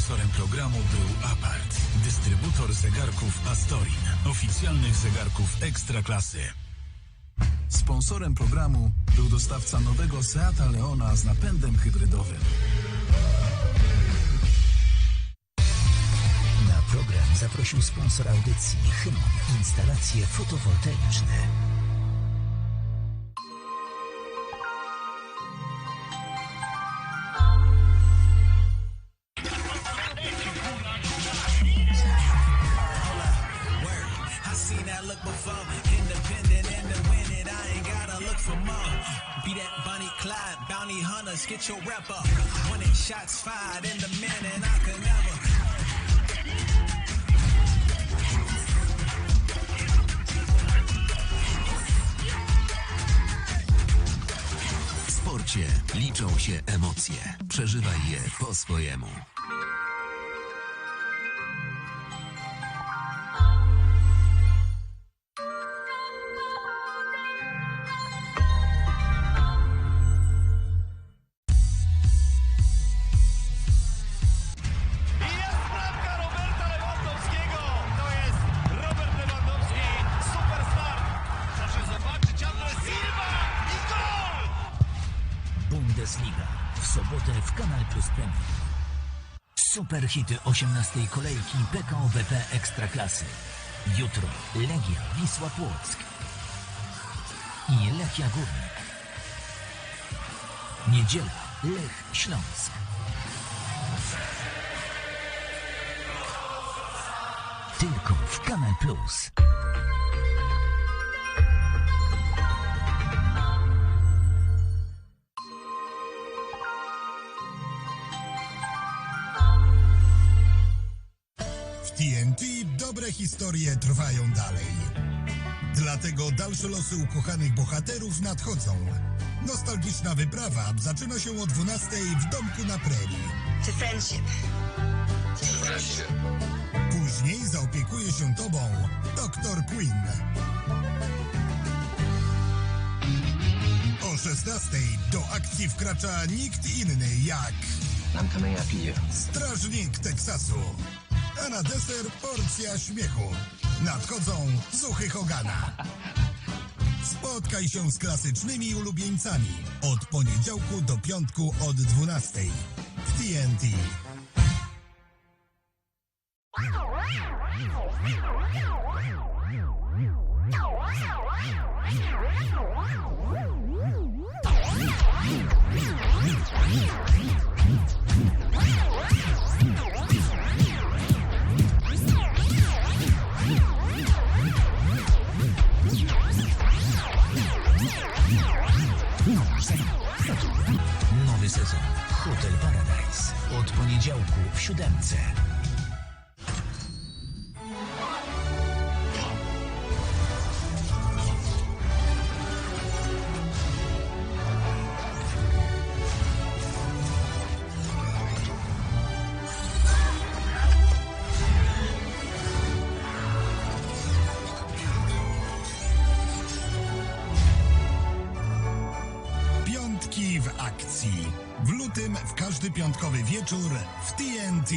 Sponsorem programu był Apart, dystrybutor zegarków Astorin, oficjalnych zegarków Ekstraklasy. Sponsorem programu był dostawca nowego Seata Leona z napędem hybrydowym. Na program zaprosił sponsor audycji Hymon Instalacje fotowoltaiczne. Be that bounty hunters, get your rep up. When it shots fired in the and I could never. W sporcie liczą się emocje. Przeżywaj je po swojemu. Bundesliga. W sobotę w Kanal Plus Premier. Super hity 18 kolejki PKO BP Ekstraklasy. Jutro Legia Wisła Płock i Lechia Górnik. Niedziela Lech Śląsk. Tylko w Kanal Plus. Dobre historie trwają dalej. Dlatego dalsze losy ukochanych bohaterów nadchodzą. Nostalgiczna wyprawa zaczyna się o 12 w domku na prerii. to friendship. Później zaopiekuje się tobą Dr. Quinn. O 16 do akcji wkracza nikt inny jak I'm coming after you. Strażnik Teksasu. A na deser porcja śmiechu. Nadchodzą Zuchy Hogana. Spotkaj się z klasycznymi ulubieńcami. Od poniedziałku do piątku od 12. W TNT. Nowy Hotel Paradise. Od poniedziałku w siódemce. każdy piątkowy wieczór w TNT.